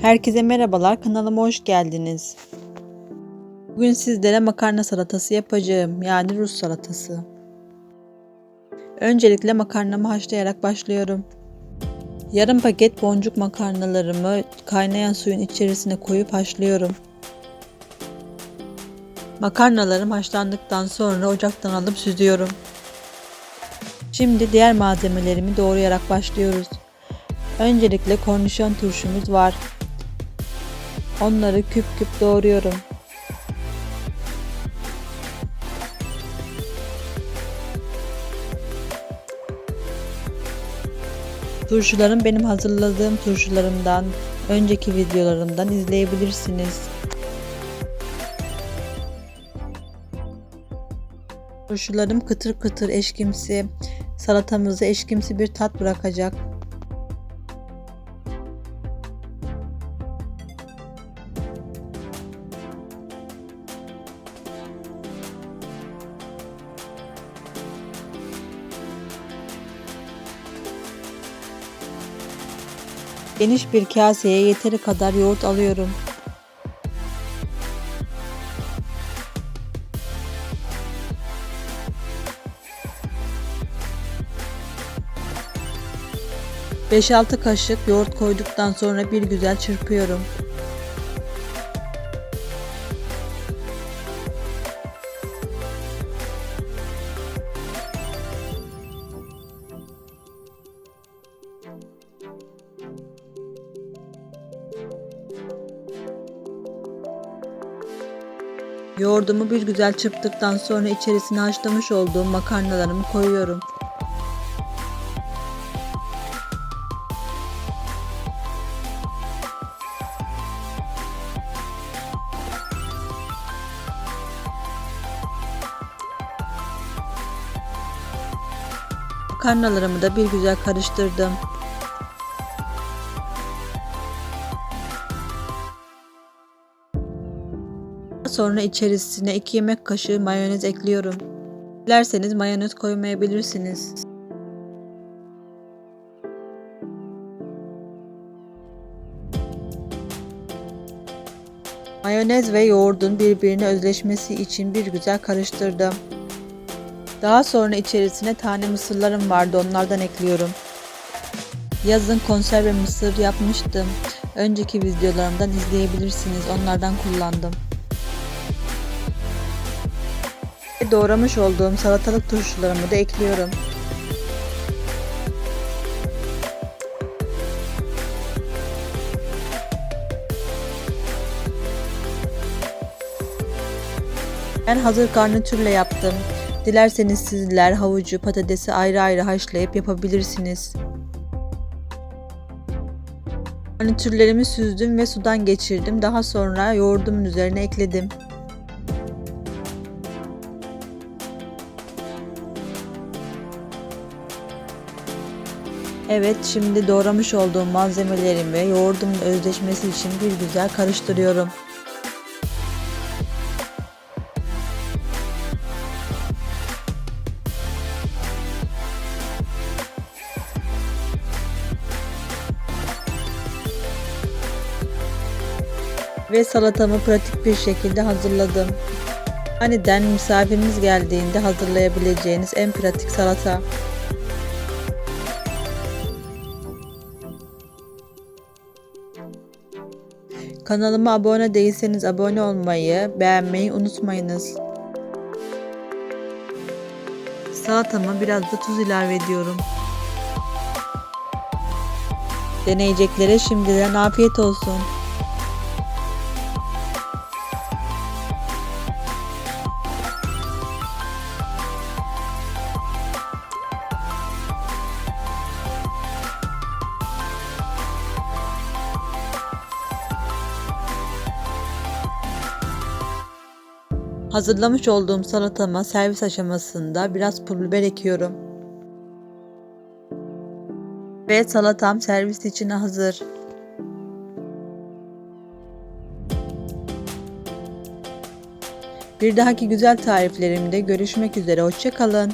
Herkese merhabalar, kanalıma hoş geldiniz. Bugün sizlere makarna salatası yapacağım, yani Rus salatası. Öncelikle makarnamı haşlayarak başlıyorum. Yarım paket boncuk makarnalarımı kaynayan suyun içerisine koyup haşlıyorum. Makarnalarım haşlandıktan sonra ocaktan alıp süzüyorum. Şimdi diğer malzemelerimi doğrayarak başlıyoruz. Öncelikle kornişon turşumuz var. Onları küp küp doğruyorum. Turşularım benim hazırladığım turşularımdan, önceki videolarımdan izleyebilirsiniz. Turşularım kıtır kıtır eşkimsi, salatamızı eşkimsi bir tat bırakacak. Geniş bir kaseye yeteri kadar yoğurt alıyorum. Beş altı kaşık yoğurt koyduktan sonra bir güzel çırpıyorum. Yoğurdumu bir güzel çırptıktan sonra içerisine haşlamış olduğum makarnalarımı koyuyorum. Makarnalarımı da bir güzel karıştırdım. Sonra içerisine 2 yemek kaşığı mayonez ekliyorum. Dilerseniz mayonez koymayabilirsiniz. Mayonez ve yoğurdun birbirine özleşmesi için bir güzel karıştırdım. Daha sonra içerisine tane mısırlarım vardı onlardan ekliyorum. Yazın konserve mısır yapmıştım. Önceki videolarımdan izleyebilirsiniz. Onlardan kullandım. Doğramış olduğum salatalık turşularımı da ekliyorum. Ben hazır garnitürle yaptım. Dilerseniz sizler havucu, patatesi ayrı ayrı haşlayıp yapabilirsiniz. Garnitürlerimi süzdüm ve sudan geçirdim. Daha sonra yoğurdumun üzerine ekledim. Evet şimdi doğramış olduğum malzemelerimi yoğurdumun özleşmesi için bir güzel karıştırıyorum. Ve salatamı pratik bir şekilde hazırladım. Aniden misafiriniz geldiğinde hazırlayabileceğiniz en pratik salata. Kanalıma abone değilseniz abone olmayı, beğenmeyi unutmayınız. Salatama biraz da tuz ilave ediyorum. Deneyeceklere şimdiden afiyet olsun. Hazırlamış olduğum salatama servis aşamasında biraz pul biber ekiyorum. Ve salatam servis için hazır. Bir dahaki güzel tariflerimde görüşmek üzere. Hoşçakalın.